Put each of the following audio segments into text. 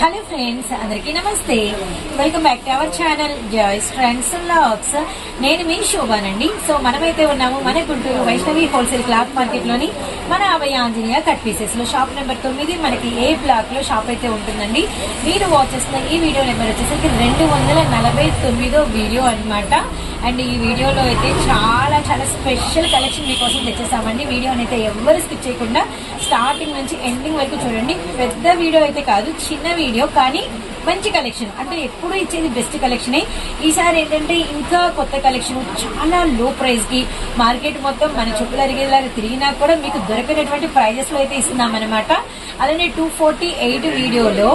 Hello friends అందరికీ నమస్తే. Welcome back to our channel joys friends lakhs నేను మీ శోభానండి. సో మనమైతే ఉన్నాము మన గుంటూరు వైష్ణవి హోల్సేల్ క్లాత్ మార్కెట్లోని మన అభయ ఆంజనేయ కట్ పీసెస్లో షాప్ నెంబర్ తొమ్మిది మనకి ఏ బ్లాక్లో షాప్ అయితే ఉంటుందండి. మీరు వాచ్ చేస్తున్న ఈ వీడియో నెంబర్ వచ్చేసరికి రెండు వందల నలభై తొమ్మిదో వీడియో అన్నమాట. అండ్ ఈ వీడియోలో అయితే చాలా చాలా స్పెషల్ కలెక్షన్ మీకోసం తెచ్చేసామండి వీడియోని అయితే ఎవరు స్కిప్ చేయకుండా స్టార్టింగ్ నుంచి ఎండింగ్ వరకు చూడండి. పెద్ద వీడియో అయితే కాదు చిన్న వీడియో కానీ మంచి కలెక్షన్. అంటే ఎప్పుడు ఇచ్చేది బెస్ట్ కలెక్షనే. ఈసారి ఏంటంటే ఇంకా కొత్త కలెక్షన్ చాలా లో ప్రైస్కి మార్కెట్ మొత్తం మన చుట్టూ అరిగేలాగా తిరిగినా కూడా మీకు దొరకనటువంటి ప్రైజెస్లో అయితే ఇస్తున్నాం అనమాట అలానే టూ ఫార్టీ ఎయిట్ వీడియోలో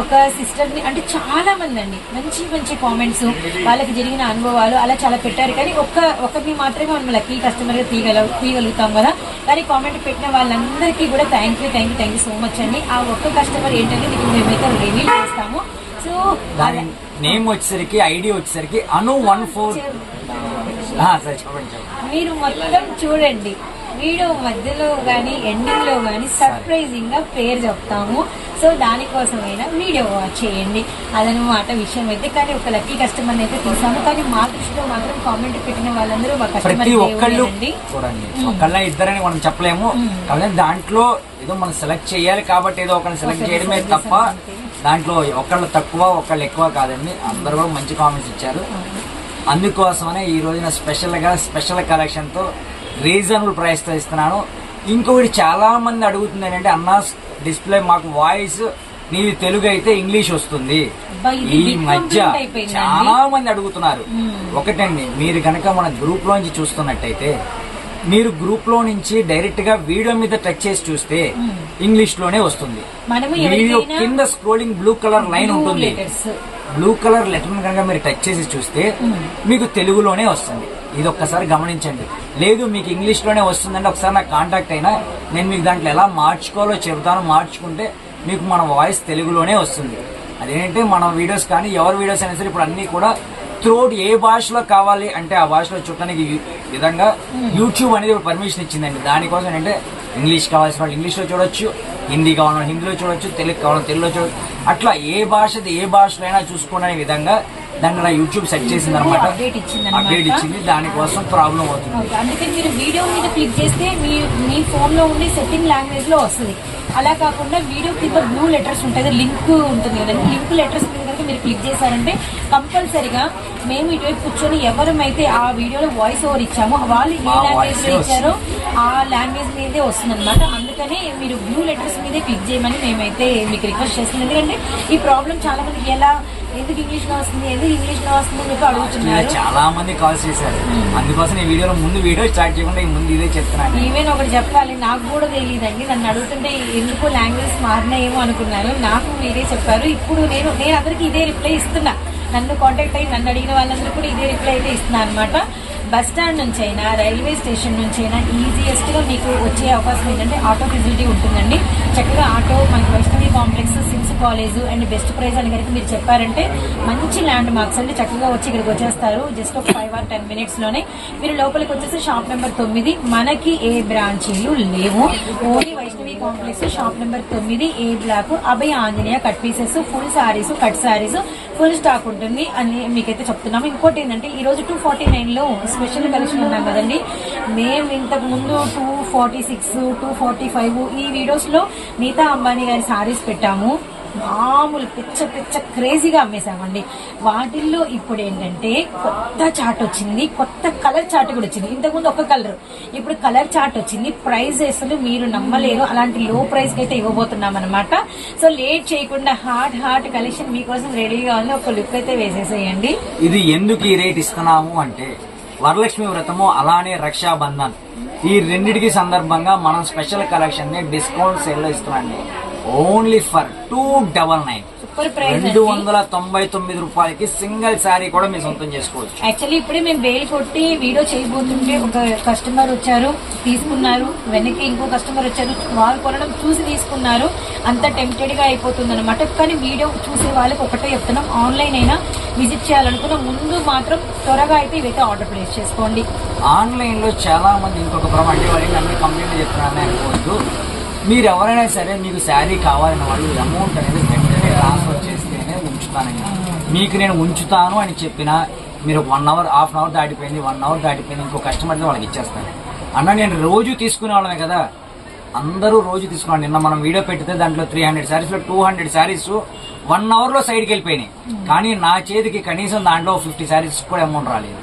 ఒక సిస్టర్ని అంటే చాలా మంది అండి. మంచి మంచి కామెంట్స్ వాళ్ళకి జరిగిన అనుభవాలు అలా చాలా పెట్టారు. కానీ ఒక్క ఒకరిని మాత్రమే మనం లక్కీ కస్టమర్గా తీయగల తీయగలుగుతాం కదా. కానీ కామెంట్ పెట్టిన వాళ్ళందరికీ కూడా thank you thank you thank you so much అండి. ఆ ఒక్క కస్టమర్ ఏంటంటే మీకు మేమైతే రివీల్ చేస్తాము. సో నేమ్ వచ్చేసరికి ఐడి వచ్చేసరికి అను వన్ ఫోర్ మీరు మొత్తం చూడండి. వీడియో మధ్యలో కానీ ఎండింగ్లో కానీ సర్ప్రైజింగ్గా పేరు చెప్తాము. సో దానికోసమైనా వీడియో వాచ్ చేయండి. అదనమాట విషయం అయితే కానీ ఒక లక్కీ కస్టమర్ అయితే తీసాము. కానీ మా దృష్టిలో మాత్రం కామెంట్ పెట్టిన వాళ్ళందరూ మా కస్టమర్ చూడండి. ఒకళ్ళ ఇద్దరని మనం చెప్పలేము. దాంట్లో ఏదో మనం సెలెక్ట్ చేయాలి కాబట్టి ఏదో ఒకరిని సెలెక్ట్ చేయడమే తప్ప. దాంట్లో ఒకళ్ళు తక్కువ ఒకళ్ళు ఎక్కువ కాదండి. అందరూ కూడా మంచి కామెంట్స్ ఇచ్చారు. అందుకోసమనే ఈ రోజున స్పెషల్గా స్పెషల్ కలెక్షన్తో రీజనబుల్ ప్రైస్తో ఇస్తున్నాను ఇంకొకటి చాలా మంది అడుగుతుంది ఏంటంటే అన్న డిస్ప్లే మాకు వాయిస్ నీది తెలుగు అయితే ఇంగ్లీష్ వస్తుంది. ఈ మధ్య. చాలా మంది అడుగుతున్నారు. ఒకటండి మీరు కనుక మన గ్రూప్ లోంచి చూస్తున్నట్టయితే మీరు గ్రూప్లో నుంచి డైరెక్ట్గా వీడియో మీద టచ్ చేసి చూస్తే ఇంగ్లీష్లోనే వస్తుంది. వీడియో కింద స్క్రోలింగ్ బ్లూ కలర్ లైన్ ఉంటుంది. బ్లూ కలర్ లెటర్ కనుక మీరు టచ్ చేసి చూస్తే మీకు తెలుగులోనే వస్తుంది. ఇది ఒక్కసారి గమనించండి. లేదు మీకు ఇంగ్లీష్లోనే వస్తుందంటే ఒకసారి నాకు కాంటాక్ట్ అయినా నేను మీకు దాంట్లో ఎలా మార్చుకోవాలో చెబుతాను. మార్చుకుంటే మీకు మన వాయిస్ తెలుగులోనే వస్తుంది. అదేంటంటే మన వీడియోస్ కానీ ఎవరి వీడియోస్ అయినా సరే ఇప్పుడు అన్నీ కూడా త్రోట్ ఏ భాషలో కావాలి అంటే ఆ భాషలో చూడటానికి విధంగా యూట్యూబ్ అనేది పర్మిషన్ ఇచ్చిందండి. దానికోసం ఏంటంటే ఇంగ్లీష్ కావాల్సిన వాళ్ళు ఇంగ్లీష్లో చూడొచ్చు హిందీ కావాలన్నా హిందీలో చూడొచ్చు తెలుగు కావాలన్నా తెలుగులో చూడొచ్చు. అట్లా ఏ భాషది ఏ భాషలో అయినా చూసుకునే విధంగా దాన్ని నా యూట్యూబ్ సెట్ చేసింది అనమాట. అప్డేట్ ఇచ్చింది. దానికోసం ప్రాబ్లం అవుతుంది. ఓకే. అందుకని మీరు వీడియో మీద క్లిక్ చేస్తే మీ మీ ఫోన్లో ఉండే సెట్టింగ్ లాంగ్వేజ్లో వస్తుంది. అలా కాకుండా వీడియో కింద బ్లూ లెటర్స్ ఉంటుంది. లింక్ ఉంటుంది కదండి. లింక్ లెటర్స్ మీద కనుక మీరు క్లిక్ చేశారంటే కంపల్సరిగా మేము ఇటువైపు కూర్చొని ఎవరమైతే ఆ వీడియోలో వాయిస్ ఓవర్ ఇచ్చామో వాళ్ళు ఏ లాంగ్వేజ్లో ఇచ్చారో ఆ లాంగ్వేజ్ మీదే వస్తుంది అనమాట అందుకని మీరు బ్లూ లెటర్స్ మీదే క్లిక్ చేయమని మేమైతే మీకు రిక్వెస్ట్ చేస్తున్నాం. ఎందుకంటే ఈ ప్రాబ్లం చాలా మందికి ఎలా ఎందుకు ఇంగ్లీష్లో వస్తుంది ఎందుకు ఇంగ్లీష్లో వస్తుంది అని చెప్పి అడుగుతున్నారు. చాలా మంది కాల్ చేశారు అందుకోసం ఈ వీడియోలో ముందు వీడియో స్టార్ట్ చేయకుండా ఈ ముందు ఇదే చెప్తున్నాను. ఈవెన్ ఒకటి చెప్పాలి నాకు కూడా తెలియదండి. నన్ను అడుగుతుంటే ఎందుకు లాంగ్వేజ్ మారినాయేమో అనుకున్నాను నాకు మీరే చెప్పారు. ఇప్పుడు నేను నేను అందరికి ఇదే రిప్లై ఇస్తున్నా. నన్ను కాంటాక్ట్ అయ్యి నన్ను అడిగిన వాళ్ళందరూ కూడా ఇదే రిప్లై అయితే ఇస్తున్నా అనమాట బస్ స్టాండ్ నుంచి అయినా రైల్వే స్టేషన్ నుంచి అయినా ఈజియెస్ట్గా మీకు వచ్చే అవకాశం ఏంటంటే ఆటో ఫెసిలిటీ ఉంటుందండి. చక్కగా ఆటో మనకి Vaishnavi complex six college and best prize అని కనుక మీరు చెప్పారంటే మంచి ల్యాండ్ మార్క్స్ అండి. చక్కగా వచ్చి ఇక్కడికి వచ్చేస్తారు. జస్ట్ ఒక ఫైవ్ ఆర్ టెన్ మినిట్స్లోనే. మీరు లోపలికి వచ్చేసి షాప్ నెంబర్ తొమ్మిది. మనకి ఏ బ్రాంచీలు లేవు. Only Vaishnavi complex shop number తొమ్మిది A block Abhaya Anjaneya cut pieces full saris cut saris full stock ఉంటుంది. అని మీకైతే చెప్తున్నాము. ఇంకోటి ఏంటంటే ఈ రోజు టూ ఫార్టీ నైన్లో స్పెషల్ కలెక్షన్ ఉన్నాం కదండి. మేము ఇంతకు ముందు two forty six two forty five ఈ వీడియోస్లో నీతా అంబానీ గారి సారీస్ పెట్టాము. మామూలు పిచ్చ పిచ్చ క్రేజీగా అమ్మేశామండి. వాటిల్లో ఇప్పుడు ఏంటంటే కొత్త చాట్ వచ్చింది కొత్త కలర్ చాట్ కూడా వచ్చింది. ఇంతకుముందు ఒక కలర్ ఇప్పుడు కలర్ చాట్ వచ్చింది. ప్రైస్ అసలు మీరు నమ్మలేరు. అలాంటి లో ప్రైస్కి అయితే ఇవ్వబోతున్నాం అనమాట సో లేట్ చేయకుండా హార్ట్ హార్ట్ కలెక్షన్ మీకోసం రెడీగా ఉంది ఒక లుక్ అయితే వేసేసేయండి. ఇది ఎందుకు ఈ రేట్ ఇస్తున్నాము అంటే వరలక్ష్మి వ్రతము అలానే రక్షాబంధన్. ఈ రెండిటికి సందర్భంగా మనం స్పెషల్ కలెక్షన్ని డిస్కౌంట్ సేల్లో ఇస్తున్నాండి only for two double nine. Super price రెండు వందల తొంభై తొమ్మిది రూపాయలకి సింగిల్ శారీ కూడా మీరు సొంతం చేసుకోవచ్చు. యాక్చువల్లీ ఇప్పుడే మేము వేలు కొట్టి వీడియో చేయబోతుంటే ఒక కస్టమర్ వచ్చారు తీసుకున్నారు. వెనక్కి ఇంకో కస్టమర్ వచ్చారు. వాళ్ళు కొనడం చూసి తీసుకున్నారు. అంత టెంప్టెడ్గా అయిపోతుంది అనమాట కానీ వీడియో చూసే వాళ్ళకి ఒకటే చెప్తున్నాం. ఆన్లైన్ అయినా విజిట్ చేయాలనుకున్న ముందు మాత్రం త్వరగా అయితే ఇవైతే ఆర్డర్ ప్లేస్ చేసుకోండి. ఆన్లైన్లో చాలా మంది ఇంకొక ప్రభు అంటే వాళ్ళు అన్ని కంప్లైంట్ చెప్తున్నారని అనుకోవద్దు. మీరు ఎవరైనా సరే మీకు శారీ కావాలన్న వాళ్ళు అమౌంట్ అనేది ట్రాన్స్ఫర్ చేస్తేనే ఉంచుతానండి. మీకు నేను ఉంచుతాను అని చెప్పిన మీరు one hour half an hour దాటిపోయింది వన్ అవర్ దాటిపోయింది ఇంకో కస్టమర్ని వాళ్ళకి ఇచ్చేస్తాను. అన్న నేను రోజు తీసుకునే వాళ్ళమే కదా. అందరూ రోజు తీసుకున్నాను నిన్న మనం వీడియో పెడితే దాంట్లో త్రీ హండ్రెడ్ శారీస్లో టూ హండ్రెడ్ శారీస్ వన్ అవర్లో సైడ్కి వెళ్ళిపోయినాయి. కానీ నా చేతికి కనీసం దాంట్లో ఫిఫ్టీ శారీస్ కూడా అమౌంట్ రాలేదు.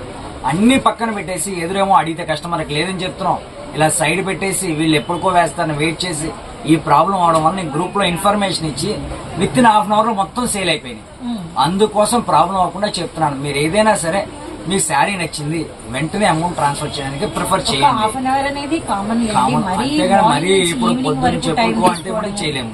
అన్ని పక్కన పెట్టేసి ఎదురేమో అడిగితే కస్టమర్కి లేదని చెప్తున్నాం. ఇలా సైడ్ పెట్టేసి వీళ్ళు ఎప్పుడుకో వేస్తారని వెయిట్ చేసి ఈ ప్రాబ్లం అవడం వల్ల నేను గ్రూప్లో ఇన్ఫర్మేషన్ ఇచ్చి విత్ ఇన్ హాఫ్ అన్ అవర్లో మొత్తం సేల్ అయిపోయినాయి అందుకోసం ప్రాబ్లం అవ్వకుండా చెప్తున్నాను. మీరు ఏదైనా సరే మీ శారీ నచ్చింది వెంటనే అమౌంట్ ట్రాన్స్ఫర్ చేయడానికి ప్రిఫర్ చేయండి. హాఫ్ అన్ అవర్ అనేది కామన్. కామన్ మరీ ఇప్పుడు పొద్దున్న చెప్పుకో అంటే మనం తీసుకోవడం. చేయలేము.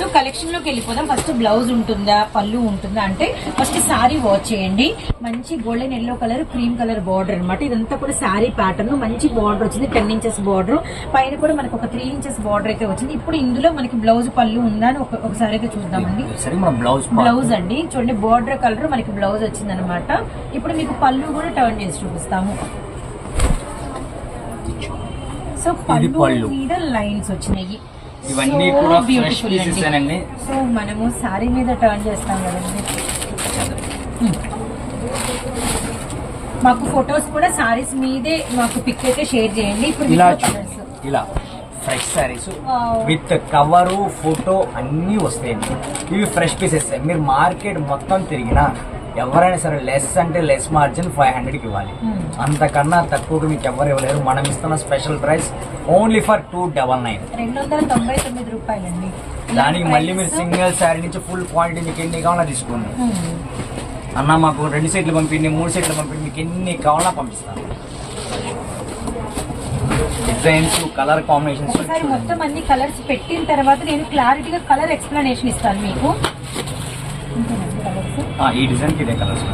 సో కలెక్షన్లోకి వెళ్ళిపోదాం. ఫస్ట్ బ్లౌజ్ ఉంటుందా పళ్ళు ఉంటుందా అంటే ఫస్ట్ సారీ వాచ్ చేయండి. మంచి golden yellow colour cream colour border అన్నమాట. ఇదంతా కూడా సారీ ప్యాటర్న్ మంచి బార్డర్ వచ్చింది. టెన్ ఇంచెస్ బార్డర్ పైన కూడా మనకు ఒక త్రీ ఇంచెస్ బార్డర్ అయితే వచ్చింది. ఇప్పుడు ఇందులో మనకి బ్లౌజ్ పళ్ళు ఉందా అని ఒక- ఒకసారి అయితే చూద్దామండి. బ్లౌజ్ బ్లౌజ్ అండి. చూడండి బార్డర్ కలర్ మనకి బ్లౌజ్ వచ్చింది అనమాట ఇప్పుడు మీకు పళ్ళు కూడా టర్న్ చేసి చూపిస్తాము. సో పళ్ళు. మీద లైన్స్ వచ్చినాయి. ఇవన్నీ కూడా ఫ్రెష్ పీసెస్ అండి. సో మనము సారీ మీద టర్న్ చేస్తాం కదండి Hmm. మాకు ఫొటోస్ కూడా సారీస్ మీదే మాకు పిక్ అయితే షేర్ చేయండి ఇప్పుడు ఇలా. ఇలా fresh saris Wow. With cover photo అన్నీ వస్తాయండి ఇవి ఫ్రెష్ పీసెస్ మీరు మార్కెట్ మొత్తం తిరిగినా ఎవరైనా సరే లెస్ అంటే లెస్ మార్జిన్ ఫైవ్ హండ్రెడ్కి ఇవ్వాలి. Hmm. అంతకన్నా తక్కువకి మీకు ఎవరు ఇవ్వలేరు. మనం ఇస్తున్న special price only for two double nine దానికి మళ్ళీ మీరు సింగిల్ శారీ నుంచి ఫుల్ క్వాంటిటీ మీకు ఎన్ని కావాలో తీసుకోండి. Hmm. అన్న మాకు రెండు సెట్లు పంపిండి మూడు సెట్లు పంపిండి మీకు ఎన్ని కావాలో పంపిస్తాను. డిజైన్స్ కలర్ కాంబినేషన్స్ మొత్తం అన్ని కలర్స్ పెట్టిన తర్వాత నేను క్లారిటీగా కలర్ ఎక్స్ప్లెనేషన్ ఇస్తాను మీకు? ఈ డిజైన్ ఇదే కలర్స్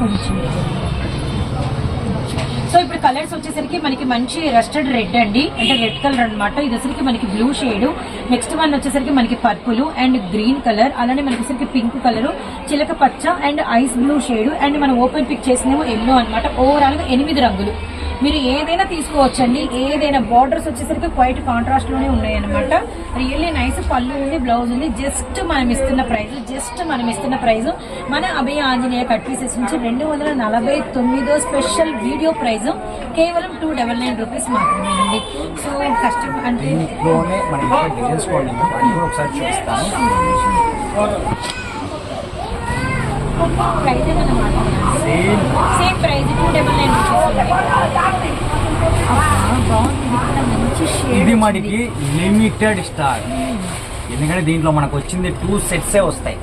సో ఇప్పుడు కలర్స్ వచ్చేసరికి మనకి మంచి రస్టెడ్ రెడ్ అండి. అంటే రెడ్ కలర్ అన్నమాట. ఇది వచ్చేసరికి మనకి బ్లూ షేడ్. నెక్స్ట్ వన్ వచ్చేసరికి మనకి పర్పుల్ అండ్ గ్రీన్ కలర్. అలానే మనకి వచ్చేసరికి పింక్ కలర్ చిలక పచ్చ and ice blue shade. And మనం ఓపెన్ పిక్ చేసినేమో ఎల్లో అన్నమాట. ఓవరాల్గా ఎనిమిది రంగులు. మీరు ఏదైనా తీసుకోవచ్చండి. ఏదైనా బార్డర్స్ వచ్చేసరికి క్వైట్ కాంట్రాస్ట్లోనే ఉన్నాయి అనమాట రియల్లీ నైస్ పళ్ళు ఉంది బ్లౌజ్ ఉంది. జస్ట్ మనం ఇస్తున్న ప్రైస్ జస్ట్ మనం ఇస్తున్న ప్రైస్ మన అభయ ఆంజనేయ కట్ పీసెస్ నుంచి రెండు వందల నలభై తొమ్మిదో స్పెషల్ వీడియో ప్రైస్ కేవలం టూ డబల్ నైన్ రూపీస్ మాత్రమేనండి సో కష్టం అంటే దీంట్లోనే మనకి ఇంకా డిజైన్స్ కూడా ఉన్నాయి అది కూడా ఒకసారి చూపిస్తాను సేమ్ టూ డబల్ నైన్ ఇది మనకి లిమిటెడ్ స్టాక్ ఎందుకంటే దీంట్లో మనకు వచ్చింది టూ సెట్సే వస్తాయి.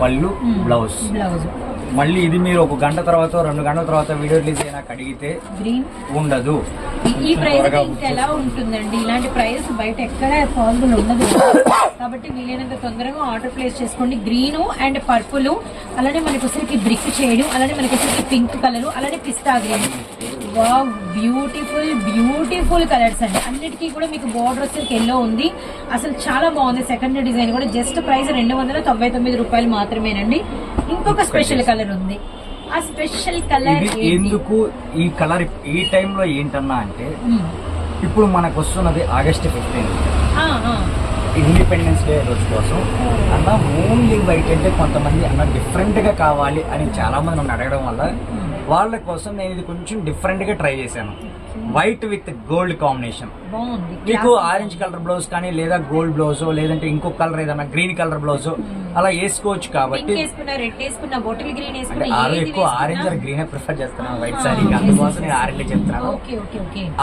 పళ్ళు బ్లౌజ్ బ్లౌజ్ మళ్ళీ ఇది మీరు ఒక గంట తర్వాత రెండు గంటల తర్వాత వీడియో రిలీజ్ అయినా అడిగితే గ్రీన్ ఉండదు. ఈ ప్రైస్ ఇంకా ఎలా ఉంటుందండి? ఇలాంటి ప్రైస్ బయట ఎక్కడ పాసిబుల్ ఉండదు. కాబట్టి వీలైనంత తొందరగా ఆర్డర్ ప్లేస్ చేసుకోండి. గ్రీన్ అండ్ పర్పుల్ అలానే మనకి వచ్చరికి బ్రిక్ షేడ్ అలానే మనకి వచ్చరికి పింక్ కలర్ అలానే పిస్తా green wow beautiful beautiful colours అండి. అన్నిటికీ కూడా మీకు బార్డర్ వచ్చరికి ఎల్లో ఉంది. అసలు చాలా బాగుంది. సెకండ్ డిజైన్ కూడా. జస్ట్ ప్రైస్ రెండు వందల తొంభై తొమ్మిది రూపాయలు మాత్రమేనండి. ఇంకొక స్పెషల్ కలర్ ఉంది. ఆ స్పెషల్ కలర్ ఇది ఎందుకు ఈ కలర్ ఈ టైంలో ఏంటన్నా అంటే. ఇప్పుడు మనకు వస్తున్నది ఆగస్ట్ ఫిఫ్టీన్ ఇండిపెండెన్స్ డే రోజు కోసం. అన్న ఓన్లీ వైట్ అంటే కొంతమంది అన్న డిఫరెంట్గా కావాలి అని చాలా మంది నన్ను అడగడం వల్ల వాళ్ళ కోసం నేను ఇది కొంచెం డిఫరెంట్గా ట్రై చేశాను. వైట్ విత్ గోల్డ్ కాంబినేషన్ మీకు ఆరెంజ్ కలర్ బ్లౌజ్ కానీ లేదా గోల్డ్ బ్లౌజ్ లేదంటే ఇంకొక కలర్ ఏదైనా గ్రీన్ కలర్ బ్లౌజ్ అలా వేసుకోవచ్చు కాబట్టి ఆరు ఎక్కువ ఆరెంజ్ ఆర్ గ్రీన్ ప్రిఫర్ చేస్తున్నాను వైట్ సారీ అందుకోసం నేను ఆరెంజ్ చెప్తున్నాను.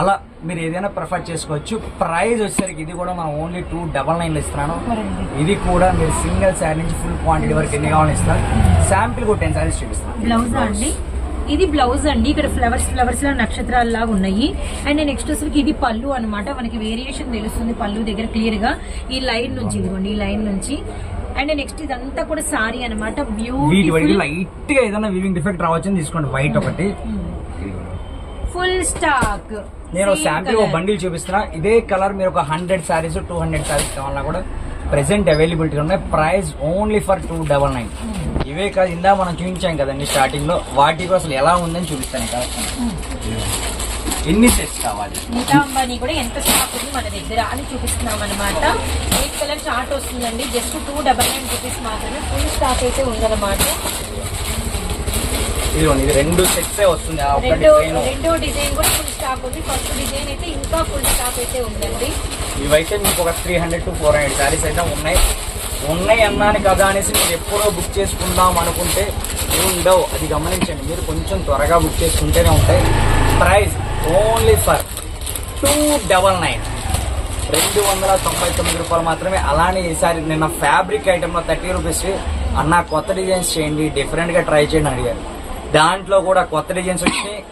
అలా మీరు ఏదైనా ప్రిఫర్ చేసుకోవచ్చు. ప్రైస్ వచ్చేసరికి ఇది కూడా మనం ఓన్లీ టూ డబల్ నైన్ ఇస్తున్నాను. ఇది కూడా మీరు సింగిల్ శారీ నుంచి ఫుల్ క్వాంటిటీ వరకు ఎన్ని కావాలని ఇస్తారు శాంపిల్ కూడా టెన్ శారీస్ చూపిస్తాను. బ్లౌజ్ అండి? ఇది బ్లౌజ్ అండి. ఇక్కడ ఫ్లవర్స్ ఫ్లవర్స్ లా నక్షత్రాలు లాగా ఉన్నాయి అండ్ నెక్స్ట్ వచ్చరికి ఇది పళ్ళు అన్నమాట. మనకి వేరియేషన్ తెలుస్తుంది పళ్ళు దగ్గర క్లియర్గా. ఈ లైన్ నుంచి ఇదిగోండి ఈ లైన్ నుంచి. అండ్ నెక్స్ట్ ఇదంతా కూడా సారీ అనమాట బ్యూటిఫుల్ లైట్గా ఏదైనా వివింగ్ డిఫెక్ట్ రావచ్చు తీసుకోండి. వైట్ ఒకటి. ఫుల్ స్టాక్ నేను శాంపిల్ ఒక బండిల్ చూపిస్తున్నా. ఇదే కలర్ మీరు ఒక hundred saris two hundred saris కావాలన్నా కూడా ప్రెసెంట్ అవైలబిలిటీ ఉన్నాయి. Price only for two double nine ఇవే కాదు ఇందా మనం చూపించాం కదండి స్టార్టింగ్లో వాటికి అసలు ఎలా ఉందని చూపిస్తాను కదా ఎన్ని సెట్స్ కావాలి? నీతా అంబానీ కూడా ఎంత స్టాక్ ఉంది మన దగ్గర అని చూపిస్తున్నాం అనమాట వైట్ కలర్ చార్ట్ వస్తుందండి. Just two double nine rupees మాత్రమే ఫుల్ స్టాక్ అయితే ఉందన్నమాట. ఇది రెండు సెట్సే వస్తుంది. రెండో డిజైన్ కూడా ఫుల్ స్టాక్ ఉంది. ఫస్ట్ డిజైన్ అయితే ఇంకా ఫుల్ స్టాక్ అయితే ఉందండి. ఇవైతే మీకు ఒక three hundred to four hundred saris అయితే ఉన్నాయి. ఉన్నాయి అన్నాను కదా అనేసి మీరు ఎప్పుడో బుక్ చేసుకుందాం అనుకుంటే ఉండవు అది గమనించండి. మీరు కొంచెం త్వరగా బుక్ చేసుకుంటేనే ఉంటాయి. Price only for two double nine రెండు వందల తొంభై తొమ్మిది రూపాయలు మాత్రమే. అలానే ఈసారి నిన్న ఫ్యాబ్రిక్ ఐటెంలో థర్టీ రూపీస్ అన్న కొత్త డిజైన్స్ చేయండి. డిఫరెంట్గా ట్రై చేయండి అడిగారు. దాంట్లో కూడా కొత్త డిజైన్స్ వచ్చినాయి.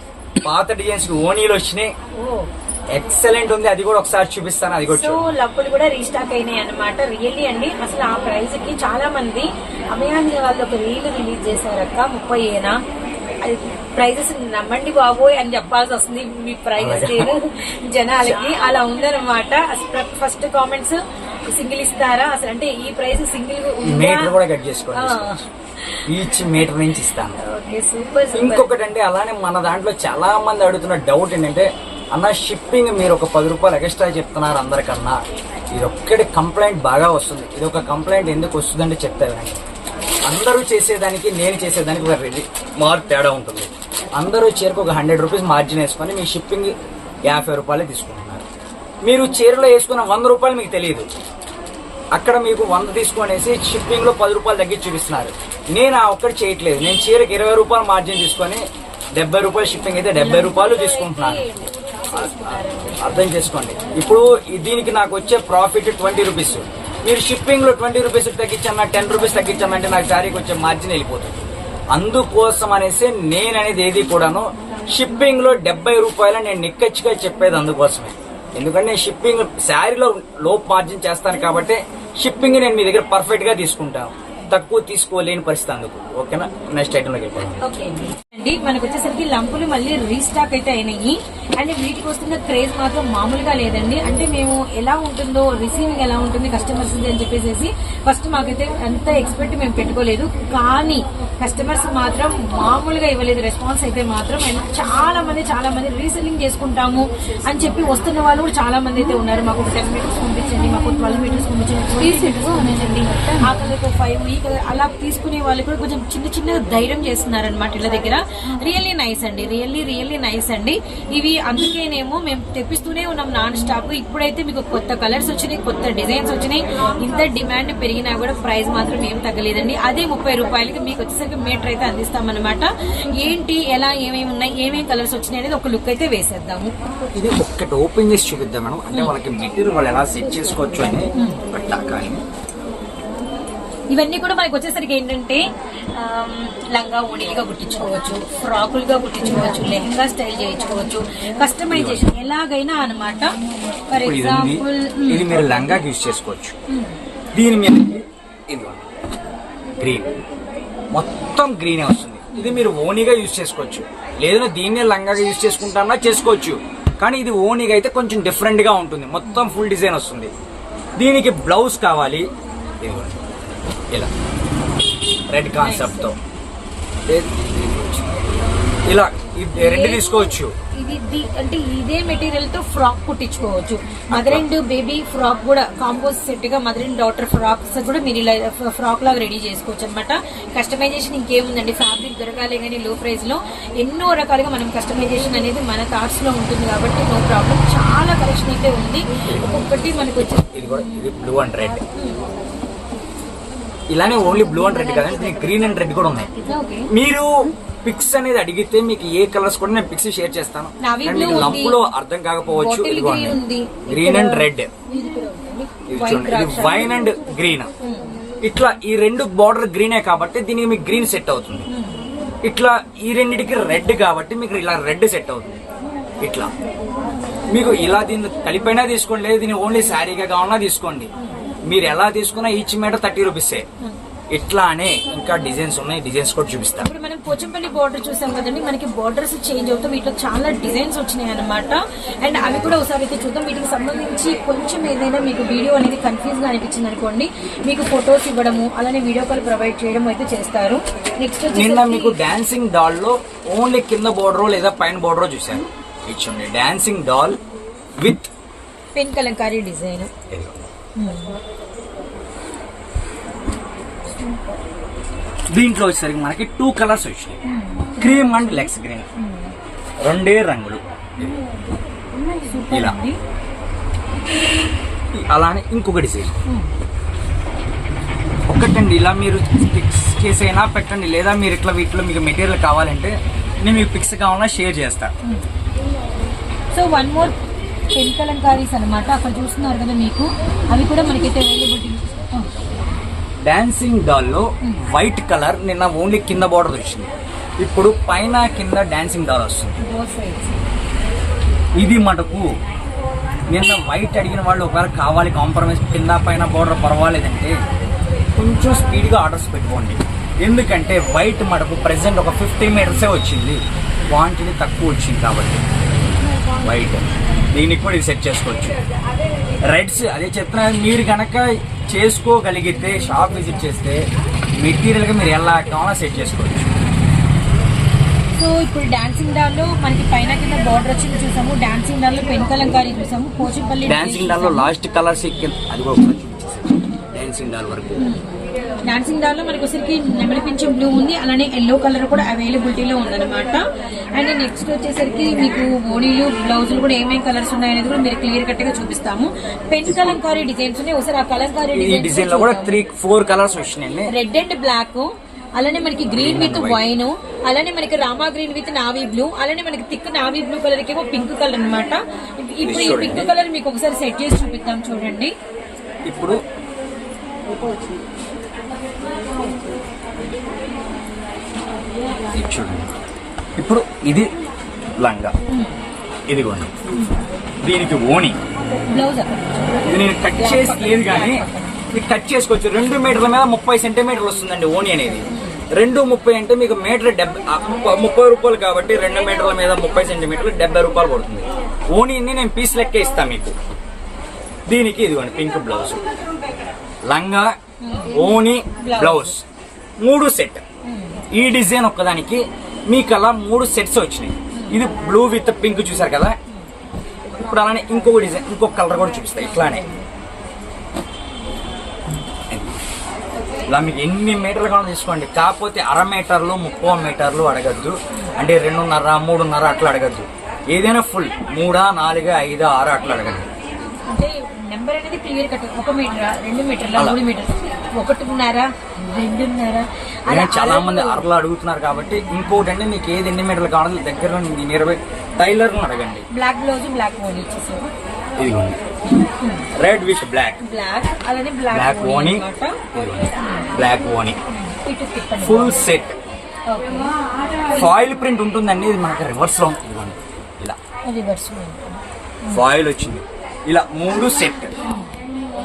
పాత డిజైన్స్ ఓనీలు వచ్చినాయి. ఎక్సలెంట్ ఉంది. అది కూడా ఒకసారి చూపిస్తాను. అది కూడా సో. లప్పులు కూడా రీస్టాక్ అయినాయి అనమాట రియల్లీ అండి. అసలు ఆ ప్రైస్కి చాలా మంది అభయాంజలి వాళ్ళు ఒక రీల్ రిలీజ్ చేశారక్క ముప్పై ఏనా అది ప్రైజెస్ నమ్మండి బాబోయ్ అని చెప్పాల్సి వస్తుంది. మీ ప్రైజెస్ లేదు. జనాలకి అలా ఉందన్నమాట. ఫస్ట్ కామెంట్స్ సింగిల్ ఇస్తారా? అసలు అంటే ఈ ప్రైస్ సింగిల్ మీటర్ కూడా కట్ చేసుకోండి. ఈచ్ మీటర్ నుంచి ఇస్తాను. ఇంకొకటి అంటే అలానే మన దాంట్లో చాలా మంది అడుగుతున్న డౌట్ ఏంటంటే అన్న షిప్పింగ్ మీరు ఒక పది రూపాయలు ఎక్స్ట్రా చెప్తున్నారు అందరికన్నా. ఇది ఒక్కటి కంప్లైంట్ బాగా వస్తుంది. ఇది ఒక కంప్లైంట్ ఎందుకు వస్తుందంటే చెప్తా వినండి అందరూ చేసేదానికి నేను చేసేదానికి ఒక రెడీ మార్క్ తేడా ఉంటుంది. అందరూ చీరకు ఒక హండ్రెడ్ రూపీస్ మార్జిన్ వేసుకొని మీ షిప్పింగ్ యాభై రూపాయలే తీసుకుంటున్నారు. మీరు చీరలో వేసుకున్న వంద రూపాయలు మీకు తెలియదు. అక్కడ మీకు వంద తీసుకొనేసి షిప్పింగ్లో పది రూపాయలు తగ్గించి చూపిస్తున్నారు. నేను ఆ ఒక్కటి చేయట్లేదు. నేను చీరకి ఇరవై రూపాయలు మార్జిన్ తీసుకొని డెబ్బై రూపాయలు షిప్పింగ్ అయితే డెబ్బై రూపాయలు తీసుకుంటున్నాను. అర్థం చేసుకోండి. ఇప్పుడు దీనికి నాకు వచ్చే ప్రాఫిట్ ట్వంటీ రూపీస్ మీరు షిప్పింగ్లో ట్వంటీ రూపీస్ తగ్గించన్నా టెన్ రూపీస్ తగ్గించమంటే నాకు శారీకి వచ్చే మార్జిన్ వెళ్ళిపోతుంది. అందుకోసం అనేసి నేను అనేది ఏది కూడాను షిప్పింగ్లో డెబ్బై రూపాయలు నేను నిక్కచ్చిగా చెప్పేది అందుకోసమే. ఎందుకంటే నేను షిప్పింగ్ శారీలో లో మార్జిన్ చేస్తాను కాబట్టి షిప్పింగ్ నేను మీ దగ్గర పర్ఫెక్ట్గా తీసుకుంటాను. తక్కువ తీసుకోలేని పరిస్థితి అందుకు. ఓకేనా? నెక్స్ట్ ఐటమ్లోకి అండి. మనకు వచ్చేసరికి లంపులు మళ్ళీ రీస్టాక్ అయితే అయినాయి. అండ్ వీటికి వస్తున్న క్రేజ్ మాత్రం మామూలుగా లేదండి. అంటే మేము ఎలా ఉంటుందో రిసీవింగ్ ఎలా ఉంటుంది కస్టమర్స్ అని చెప్పేసి ఫస్ట్ మాకైతే అంత ఎక్స్పెక్ట్ మేము పెట్టుకోలేదు. కానీ కస్టమర్స్ మాత్రం మామూలుగా ఇవ్వలేదు. రెస్పాన్స్ అయితే మాత్రం and చాలా మంది చాలా మంది రీసెల్లింగ్ చేసుకుంటాము అని చెప్పి వస్తున్న వాళ్ళు కూడా చాలా మంది అయితే ఉన్నారు. మాకు ఒక టెన్ మీటర్స్ పంపించండి మాకు ట్వెల్వ్ మీటర్స్ పంపించండి ట్వంటీ మీటర్స్ పంపించండి. ఆ కలర్ ఫైవ్ ఈ కలర్ అలా తీసుకునే వాళ్ళు కూడా కొంచెం చిన్న చిన్న ధైర్యం చేస్తున్నారు అనమాట ఇళ్ళ దగ్గర. రియల్లీ నైస్ అండి రియల్లీ రియల్లీ నైస్ అండి. ఇవి అందుకేనేమో మేము తెప్పిస్తూనే ఉన్నాం నాన్ స్టాప్ ఇప్పుడైతే మీకు కొత్త కలర్స్ వచ్చినాయి కొత్త డిజైన్స్ వచ్చినాయి. ఇంత డిమాండ్ పెరిగినా కూడా ప్రైస్ మాత్రం ఏం తగ్గలేదండి. అదే ముప్పై రూపాయలకి మీకు వచ్చేసరికి మీటర్ అయితే అందిస్తామన్నమాట. ఏంటి ఎలా ఏమేమి ఉన్నాయి ఏమేమి కలర్స్ వచ్చినాయి అనేది ఒక లుక్ అయితే వేసేద్దాము. ఇది ఒక్కటి ఓపెన్ చేసి చూపిద్దాం మేడం. అంటే వాళ్ళకి మెటీరియల్ వాళ్ళు ఎలా సెట్ చేసుకోవచ్చు అని టకాని ఇవన్నీ కూడా మనకి వచ్చేసరికి ఏంటంటే లంగా ఓణీలుగా కుట్టించుకోవచ్చు ఫ్రాకులుగా కుట్టించుకోవచ్చు లెహంగా స్టైల్ చేయించుకోవచ్చు కస్టమైజేషన్ ఎలాగైనా అన్నమాట. ఫర్ ఎగ్జాంపుల్ ఇది మీరు లంగాకి యూజ్ చేసుకోవచ్చు. దీని మీద గ్రీన్. మొత్తం గ్రీనే వస్తుంది. ఇది మీరు ఓనీగా యూజ్ చేసుకోవచ్చు. లేదా దీన్నే లంగాగా యూజ్ చేసుకుంటానా చేసుకోవచ్చు. కానీ ఇది ఓనీగా అయితే కొంచెం డిఫరెంట్గా ఉంటుంది. మొత్తం ఫుల్ డిజైన్ వస్తుంది. దీనికి బ్లౌజ్ కావాలి. ఇలా. రెడ్ కాన్సెప్ట్తో. ఇలా రెండు తీసుకోవచ్చు. ఇది అంటే ఇదే మెటీరియల్తో ఫ్రాక్ కుట్టించుకోవచ్చు. మదర్ అండ్ బేబీ ఫ్రాక్ కూడా కాంపోజ్ సెట్గా మదర్ అండ్ డాటర్ ఫ్రాక్స్ కూడా మీరు ఇలా ఫ్రాక్ లాగా రెడీ చేసుకోవచ్చు అనమాట కస్టమైజేషన్ ఇంకేముందండి? ఫ్యాబ్రిక్ దొరకాలి కానీ లో ప్రైస్లో ఎన్నో రకాలుగా మనం కస్టమైజేషన్ అనేది మన థాట్స్లో ఉంటుంది కాబట్టి నో ప్రాబ్లం చాలా కలెక్షన్ అయితే ఉంది. ఒక్కొక్కటి మనకు వచ్చి ఇది కూడా ఇది బ్లూ అండ్ రెడ్ ఇలానే ఓన్లీ బ్లూ అండ్ రెడ్ కాదండి గ్రీన్ అండ్ రెడ్ కూడా ఉన్నాయి. మీరు పిక్స్ అనేది అడిగితే మీకు ఏ కలర్స్ కూడా నేను పిక్స్ షేర్ చేస్తాను. ఉంది. లంపులో అర్థం కాకపోవచ్చు ఇదిగోండి. గ్రీన్ అండ్ రెడ్ ఇది చూడండి. ఇది. Wine and green. ఇట్లా ఈ రెండు బార్డర్ గ్రీనే కాబట్టి దీనికి మీకు గ్రీన్ సెట్ అవుతుంది. ఇట్లా ఈ రెండిటికి రెడ్ కాబట్టి మీకు ఇలా రెడ్ సెట్ అవుతుంది. ఇట్లా. మీకు ఇలా దీన్ని కలిపైనా తీసుకోండి లేదు దీన్ని ఓన్లీ శారీగా కావాలన్నా తీసుకోండి. మీరు ఎలా తీసుకున్నా ఈచ్ మీటర్ థర్టీ రూపీసే ఇట్లా అనే ఇంకా డిజైన్స్ ఉన్నాయి డిజైన్స్ కూడా చూపిస్తాను ఇప్పుడు మనం పోచంపల్లి బార్డర్ చూసాం కదండి మనకి బార్డర్స్ చేంజ్ అవుతాం వీటిలో చాలా డిజైన్స్ వచ్చినాయి అనమాట అండ్ అవి కూడా ఒకసారి అయితే చూద్దాం. వీటికి సంబంధించి కొంచెం ఏదైనా మీకు వీడియో అనేది కన్ఫ్యూజ్గా అనిపించింది అనుకోండి మీకు ఫొటోస్ ఇవ్వడము అలానే వీడియో కాల్ ప్రొవైడ్ చేయడం అయితే చేస్తారు. నెక్స్ట్ నిన్న మీకు డాన్సింగ్ డాల్లో ఓన్లీ కింద బోర్డర్ లేదా పైన బోర్డర్ చూశాను. ఇచ్చుంది dancing doll with pen Kalamkari design దీంట్లో వచ్చేసరికి మనకి టూ కలర్స్ వచ్చినాయి. క్రీమ్ అండ్ లెక్స్ గ్రీన్ రెండే రంగులు. ఇలా. అలానే ఇంకొక డిజైన్ ఒక్కటండి ఇలా మీరు పిక్స్ చేసైనా పెట్టండి లేదా మీరు ఇట్లా వీటిలో మీకు మెటీరియల్ కావాలంటే నేను మీకు పిక్స్ కావాలన్నా షేర్ చేస్తాను so one more pen Kalamkaris అనమాట అక్కడ చూస్తున్నారు కదా మీకు. అవి కూడా మనకైతే అవైలబిలిటీ డాన్సింగ్ డాల్లో వైట్ కలర్ నిన్న ఓన్లీ కింద బార్డర్ వచ్చింది. ఇప్పుడు పైన కింద డాన్సింగ్ డాల్ వస్తుంది. ఇది మటుకు నిన్న వైట్ అడిగిన వాళ్ళు ఒకవేళ కావాలి కాంప్రమైజ్ కింద పైన బోర్డర్ పర్వాలేదంటే కొంచెం స్పీడ్గా ఆర్డర్స్ పెట్టుకోండి. ఎందుకంటే వైట్ మటుకు ప్రెసెంట్ ఒక ఫిఫ్టీ మీటర్సే వచ్చింది. క్వాంటిటీ తక్కువ వచ్చింది కాబట్టి. వైట్ దీనికి కూడా ఇది సెట్ చేసుకోవచ్చు. రెడ్స్ అదే చెప్తున్నా మీరు కనుక చేసుకోగలిగితే షాప్ విజిట్ చేస్తే మెటీరియల్గా మీరు ఎలా కావాలో సెట్ చేసుకోవచ్చు. సో ఇప్పుడు డాన్సింగ్ డాల్లో మనకి పైన కింద బార్డర్ వచ్చింది చూసాము. డాన్సింగ్ డాల్లో పెన్ కలంకారీ చూసాము. పోచంపల్లి డాన్సింగ్ డాల్లో లాస్ట్ కలర్స్ అది కూడా. డాన్సింగ్ డాల్ వరకు. డాన్సింగ్ డాల్లో మనకి వచ్చరికి నెమలి పింఛం బ్లూ ఉంది. అలానే ఎల్లో కలర్ కూడా అవైలబిలిటీలో ఉందన్నమాట. అండ్ నెక్స్ట్ వచ్చేసరికి మీకు ఓణీలు బ్లౌజులు కూడా ఏమేమి కలర్స్ ఉన్నాయనేది కూడా మీరు క్లియర్ కట్గా చూపిస్తాము. పెన్ కలంకారీ డిజైన్స్ ఉన్నాయి. ఒకసారి ఆ కలంకారీ డిజైన్లో కూడా త్రీ ఫోర్ కలర్స్ వచ్చినాయండి. రెడ్ అండ్ బ్లాక్ అలానే మనకి గ్రీన్ విత్ వైన్ అలానే మనకి Rama green with navy blue అలానే మనకి థిక్ నావీ బ్లూ కలర్కి పింక్ కలర్ అన్నమాట. ఇప్పుడు ఈ పింక్ కలర్ మీకు ఒకసారి సెట్ చేసి చూపిద్దాం చూడండి. ఇప్పుడు చూడండి ఇప్పుడు ఇది లంగా. ఇదిగోండి. దీనికి అక్కడ ఇది నేను కట్ చేసి లేదు కానీ ఇది కట్ చేసుకోవచ్చు. రెండు మీటర్ల మీద ముప్పై సెంటీమీటర్లు వస్తుందండి ఓణి అనేది. రెండు ముప్పై అంటే మీకు మీటర్ డెబ్బై ముప్ప- రూపాయలు కాబట్టి రెండు మీటర్ల మీద ముప్పై సెంటీమీటర్లు డెబ్బై రూపాయలు పడుతుంది. ఓణిని నేను పీస్ లెక్క ఇస్తాను మీకు. దీనికి ఇదిగోండి పింక్ బ్లౌజ్. లంగా ఓణి బ్లౌజ్. మూడు సెట్ ఈ డిజైన్ ఒక్కదానికి మీకు అలా మూడు సెట్స్ వచ్చినాయి. ఇది బ్లూ విత్ పింక్ చూసారు కదా? ఇప్పుడు అలానే ఇంకొక డిజైన్ ఇంకొక కలర్ కూడా చూపిస్తా ఇట్లానే. ఇలా మీకు ఎన్ని మీటర్లు కావాలో తీసుకోండి. కాకపోతే అర మీటర్లు ముప్పై మీటర్లు అడగద్దు. అంటే రెండున్నర మూడున్నర అట్లా అడగద్దు. ఏదైనా ఫుల్ మూడా నాలుగా ఐదా ఆరు అట్లా అడగద్దు ఒకటిన్నర రెండున్నర చాలా మంది అరలు అడుగుతున్నారు కాబట్టి ఇంకోటి అంటే మీకు ఏది ఎన్ని మీటర్లు కావాలో దగ్గర నియర్ బై టైలర్ను అడగండి. బ్లాక్ బ్లౌజ్ బ్లాక్ ఓని ఇచ్చేసారు. ఇదిగోండి. రెడ్ విత్ బ్లాక్ బ్లాక్ అలానే బ్లాక్ బ్లాక్ ఓని బ్లాక్ ఓని ఫుల్ సెట్ ఫాయిల్ ప్రింట్ ఉంటుందండి ఇది మనకి రివర్స్లో. ఉంటుంది. ఇలా. రివర్స్ ఫాయిల్ వచ్చింది. ఇలా మూడు సెట్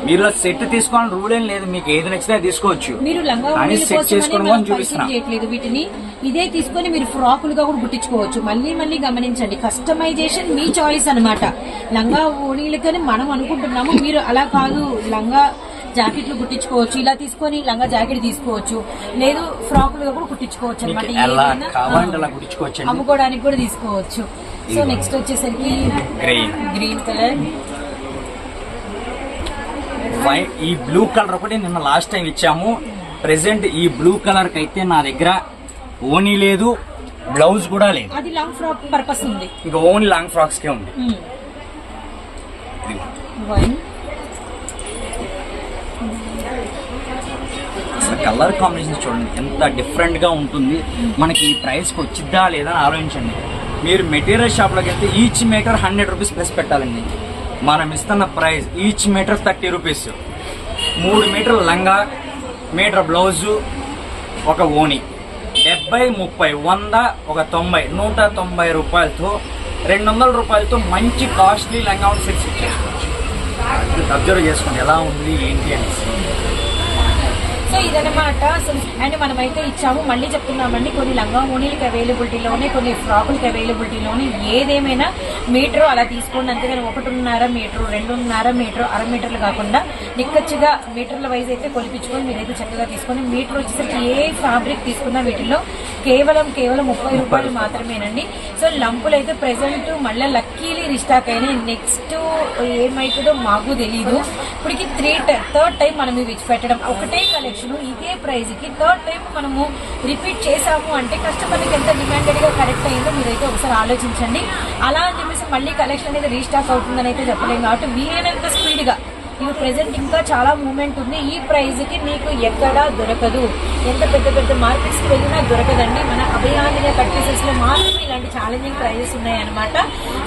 మీరు సెట్ తీసుకోవాలని రూల్ ఏం లేదు. మీకు ఏది నచ్చితే అది తీసుకోవచ్చు. మీరు లంగా సెట్ చేసుకోవడం చూపిస్తున్నా. చేయట్లేదు. వీటిని ఇదే తీసుకొని మీరు ఫ్రాకులుగా కూడా కుట్టించుకోవచ్చు. మళ్ళీ మళ్ళీ గమనించండి. కస్టమైజేషన్ మీ చాయిస్ అన్నమాట. లంగా ఓణీలకని మనం అనుకుంటున్నాము. మీరు అలా కాదు. లంగా జాకెట్లు కుట్టించుకోవచ్చు. ఇలా తీసుకొని లంగా జాకెట్ తీసుకోవచ్చు. లేదు ఫ్రాకులుగా కూడా కుట్టించుకోవచ్చు అనమాట అమ్ముకోవడానికి కూడా తీసుకోవచ్చు. సో. నెక్స్ట్ వచ్చేసరికి గ్రీన్ కలర్. ఈ బ్లూ కలర్ ఒకటి నిన్న లాస్ట్ టైం ఇచ్చాము. ప్రెసెంట్ ఈ బ్లూ కలర్కి అయితే నా దగ్గర ఓనీ లేదు బ్లౌజ్ కూడా లేదు. అది లాంగ్ ఫ్రాక్ పర్పస్ ఉంది. ఇంకా ఓన్లీ లాంగ్ ఫ్రాక్స్ కే ఉంది. కలర్ కాంబినేషన్ చూడండి ఎంత డిఫరెంట్గా ఉంటుంది. మనకి ఈ ప్రైస్కి వచ్చిద్దా లేదా ఆలోచించండి. మీరు మెటీరియల్ షాప్లోకి వెళ్తే each metre hundred rupees plus పెట్టాలండి. మనం ఇస్తున్న price each metre thirty rupees. మూడు మీటర్ లంగా మీటర్ బ్లౌజు ఒక ఓణి. డెబ్బై ముప్పై వంద ఒక తొంభై నూట తొంభై రూపాయలతో రెండు వందల రూపాయలతో మంచి కాస్ట్లీ లంగా సెట్స్ ఇచ్చేసుకోవచ్చు అబ్జర్వ్ చేసుకోండి ఎలా ఉంది ఏంటి అనేసి. సో ఇదన్నమాట. సో అండ్ మనమైతే ఇచ్చాము. మళ్ళీ చెప్తున్నామండి కొన్ని లంగా ఓణీలకి అవైలబిలిటీలోనే కొన్ని ఫ్రాకులకి అవైలబిలిటీలోనే ఏదేమైనా మీటర్ అలా తీసుకోండి. అంతేగాని ఒకటిన్నర మీటర్ రెండున్నర మీటర్ అర మీటర్లు కాకుండా నిక్కచ్చిగా మీటర్ల వైజ్ అయితే కొలిపించుకొని మీరైతే చక్కగా తీసుకొని మీటర్ వచ్చేసరికి ఏ ఫ్యాబ్రిక్ తీసుకున్నా వీటిలో కేవలం కేవలం ముప్పై రూపాయలు మాత్రమేనండి. సో లంపులు అయితే ప్రెసెంట్ మళ్ళీ లక్కీలీ రిస్టాక్ అయినాయి. నెక్స్ట్ ఏమవుతుందో మాకు తెలియదు ఇప్పటికి త్రీ థర్డ్ టైం మనం ఇవి పెట్టడం ఒకటే కలెక్షన్ ఇదే ప్రైజ్కి. థర్డ్ టైం మనము రిపీట్ చేసాము అంటే కస్టమర్కి ఎంత డిమాండెడ్గా కరెక్ట్ అయిందో మీరైతే ఒకసారి ఆలోచించండి. అలా అని చెప్పేసి మళ్ళీ కలెక్షన్ అనేది రీస్టాక్ అవుతుందని అయితే చెప్పలేము కాబట్టి వీలైనంత స్పీడ్గా ఇవి ప్రజెంట్ ఇంకా చాలా మూమెంట్ ఉంది. ఈ ప్రైజ్కి మీకు ఎక్కడా దొరకదు. ఎంత పెద్ద పెద్ద మార్కెట్స్కి వెళ్ళినా దొరకదండి. మన అభయాంజనేయ కట్లో మాత్రమే ఇలాంటి ఛాలెంజింగ్ ప్రైజెస్ ఉన్నాయన్నమాట.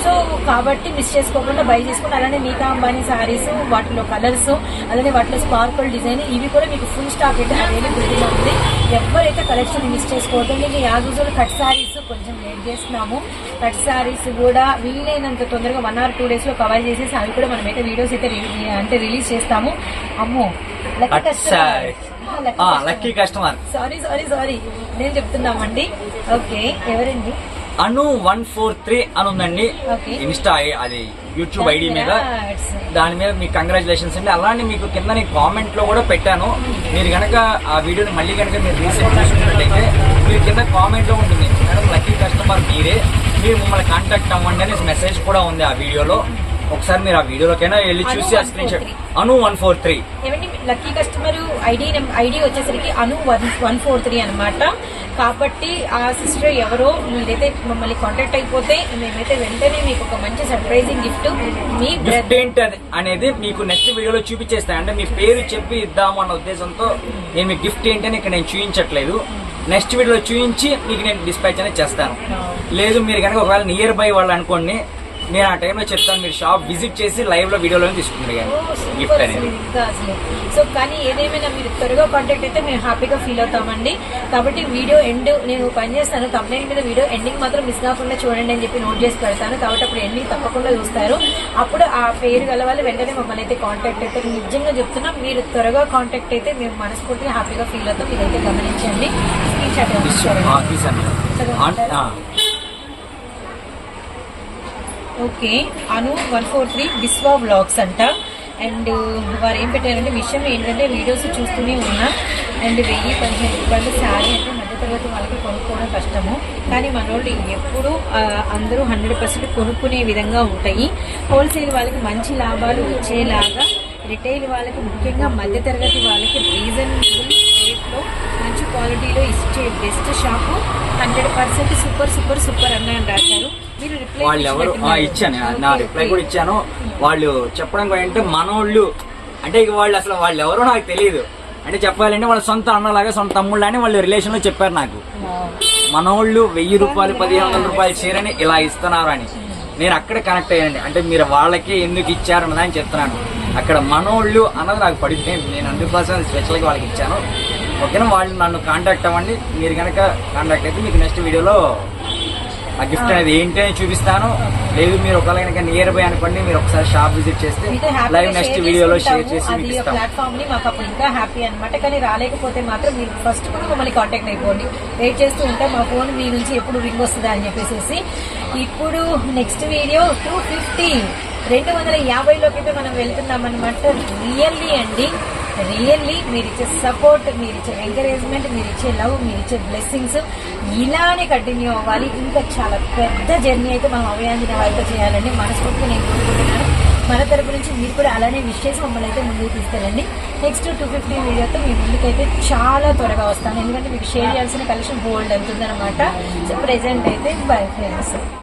సో కాబట్టి మిస్ చేసుకోకుండా బై చేసుకోండి అలానే మీకా అంబానీ సారీస్ వాటిలో కలర్స్ అలానే వాటిలో స్పార్కుల్ డిజైన్ ఇవి కూడా మీకు ఫుల్ స్టాక్ అయితే అవైలబిలిటీ ఉంది. ఎవరైతే కలెక్షన్ మిస్ చేసుకోవద్దండి నేను యాజ్ యూజువల్ కట్ సారీస్ కొంచెం లేట్ చేస్తున్నాము. కట్ సారీస్ కూడా వీలైనంత తొందరగా వన్ ఆర్ టూ డేస్లో కవర్ చేసేసి అవి కూడా మనమైతే వీడియోస్ అయితే అంటే రిలీజ్ చేస్తాము. అమ్మో lucky customer. Sorry sorry sorry నేను చెప్తున్నామండి. ఓకే ఎవరండి? అను వన్ ఫోర్ త్రీ అని ఉందండి. ఇన్స్టా అది యూట్యూబ్ ఐడి మీద. దాని మీద మీకు కంగ్రాచులేషన్స్ అండి. అలానే మీకు కింద నేను కామెంట్లో కూడా పెట్టాను. మీరు గనక ఆ వీడియోని మళ్ళీ కనుక మీరు రీసెంట్ చూసుకున్నట్టయితే మీరు కింద కామెంట్లో ఉంటుంది. మేడం లక్కీ కస్టమర్ మీరే. మీరు మమ్మల్ని కాంటాక్ట్ అవ్వండి అనేసి మెసేజ్ కూడా ఉంది ఆ వీడియోలో. ఒకసారి మీరు ఆ వీడియోలోకైనా వెళ్ళి చూసి ఆ screenshot 143. Anu one four three ఏమండి లక్కీ కస్టమర్ ఐడి ఐడి వచ్చేసరికి Anu one one four three అనమాట కాబట్టి ఆ సిస్టర్ ఎవరో మీరైతే మమ్మల్ని కాంటాక్ట్ అయిపోతే మేమైతే వెంటనే మీకు ఒక మంచి సర్ప్రైజింగ్ గిఫ్ట్ మీ గిఫ్ట్ బ్రదర్ ఏంటి అది- అనేది మీకు నెక్స్ట్ వీడియోలో చూపించేస్తాను. అంటే మీ పేరు చెప్పి ఇద్దాము అన్న ఉద్దేశంతో నేను మీ గిఫ్ట్ ఏంటి అని ఇక్కడ నేను చూపించట్లేదు. నెక్స్ట్ వీడియోలో చూపించి మీకు నేను డిస్పాచ్ అనేది చేస్తాను. లేదు మీరు కనుక ఒకవేళ నియర్ బై వాళ్ళు అనుకోండి నేను ఆ టైంలో చెప్తాను మీరు షాప్ విజిట్ చేసి లైవ్లో వీడియోలో తీసుకుంటారు గిఫ్ట్ అనేది. సో కానీ ఏదేమైనా మీరు త్వరగా కాంటాక్ట్ అయితే మేము హ్యాపీగా ఫీల్ అవుతామండి. కాబట్టి వీడియో ఎండ్ నేను పని చేస్తాను. కంప్లైంట్ మీద వీడియో ఎండింగ్ మాత్రం మిస్ కాకుండా చూడండి అని చెప్పి నోట్ చేసి పెడతాను. కాబట్టి అప్పుడు ఎండింగ్ తప్పకుండా చూస్తారు. అప్పుడు ఆ పేరు గల వాళ్ళు వెంటనే మమ్మల్ని అయితే కాంటాక్ట్ అయితే నిజంగా చెప్తున్నా మీరు త్వరగా కాంటాక్ట్ అయితే మేము మనస్ఫూర్తిగా హ్యాపీగా ఫీల్ అవుతాం. ఇదైతే గమనించండి. Screenshot. Okay Anu one four three Biswa blogs అంట. అండ్ వారు ఏం పెట్టారంటే విషయం ఏంటంటే వీడియోస్ చూస్తూనే ఉన్నా. అండ్ వెయ్యి పదిహేను రూపాయలు శారీ అంటే మధ్యతరగతి వాళ్ళకి కొనుక్కోవడం కష్టము. కానీ మన వాళ్ళు ఎప్పుడు అందరూ హండ్రెడ్ పర్సెంట్ కొనుక్కునే విధంగా ఉంటాయి. హోల్సేల్ వాళ్ళకి మంచి లాభాలు వచ్చేలాగా రిటైల్ వాళ్ళకి ముఖ్యంగా మధ్యతరగతి వాళ్ళకి రీజనబుల్ రేట్లో మంచి క్వాలిటీలో ఇచ్చే best shop hundred percent super super super అని రాశారు. మీరు రిప్లై వాళ్ళు ఎవరు ఇచ్చాను. నా రిప్లై కూడా ఇచ్చాను. వాళ్ళు చెప్పడం ఏంటంటే మనోళ్ళు. అంటే ఇక వాళ్ళు అసలు వాళ్ళు ఎవరో నాకు తెలియదు అంటే చెప్పాలంటే వాళ్ళ సొంత అన్నలాగా సొంత తమ్ముళ్ళు అని వాళ్ళు రిలేషన్లో చెప్పారు నాకు. మనోళ్ళు వెయ్యి రూపాయలు పదిహేను వందల రూపాయలు చీరని ఇలా ఇస్తున్నారు అని. నేను అక్కడ కనెక్ట్ అయ్యానండి. అంటే మీరు వాళ్ళకి ఎందుకు ఇచ్చారు అన్నదని చెప్తున్నాను. అక్కడ మనోళ్ళు అన్నది నాకు పడిపోయింది నేను అందుకోసం స్పెషల్గా వాళ్ళకి ఇచ్చాను. ఓకేనా? వాళ్ళు నన్ను కాంటాక్ట్ అవ్వండి. మీరు కనుక కాంటాక్ట్ అయితే మీకు నెక్స్ట్ వీడియోలో ఆ గిఫ్ట్ అనేది ఏంటి అని చూపిస్తాను. లేదు మీరు ఒకవేళ కనుక నియర్ బై అనుకోండి మీరు ఒకసారి షాప్ విజిట్ చేస్తే లైవ్ నెక్స్ట్ వీడియోలో షేర్. చేసి మీకు అది ఇస్తాం ప్లాట్ఫామ్ని మాకు అప్పుడు ఇంకా హ్యాపీ అన్నమాట. కానీ రాలేకపోతే మాత్రం మీరు ఫస్ట్ కూడా మమ్మల్ని కాంటాక్ట్ అయిపోండి. వెయిట్ చేస్తూ ఉంటే మా ఫోన్ మీ నుంచి ఎప్పుడు రింగ్ వస్తుందా అని చెప్పేసి ఇప్పుడు నెక్స్ట్ వీడియో టూ ఫిఫ్టీ రెండు వందల యాభైలోకి అయితే మనం వెళ్తున్నాం అనమాట రియల్లీ అండి. రియల్లీ మీరు ఇచ్చే సపోర్ట్ మీరు ఇచ్చే ఎంకరేజ్మెంట్ మీరు ఇచ్చే లవ్ మీరు ఇచ్చే బ్లెస్సింగ్స్ ఇలానే కంటిన్యూ అవ్వాలి. ఇంకా చాలా పెద్ద జర్నీ అయితే మనం అభయాంజన వారితో చేయాలండి మనస్ఫూర్తిగా నేను కోరుకుంటున్నాను. మన తరపు నుంచి మీరు కూడా అలానే విష్ చేసి మమ్మల్ని అయితే ముందుకు తీసుకెళ్ళండి. నెక్స్ట్ టూ ఫిఫ్టీ వీడియోతో మీ ముందుకైతే చాలా త్వరగా వస్తాను. ఎందుకంటే మీకు షేర్ చేయాల్సిన కలెక్షన్ బోల్డ్ అవుతుంది అనమాట సో ప్రెసెంట్ అయితే బై ఫ్రెండ్స్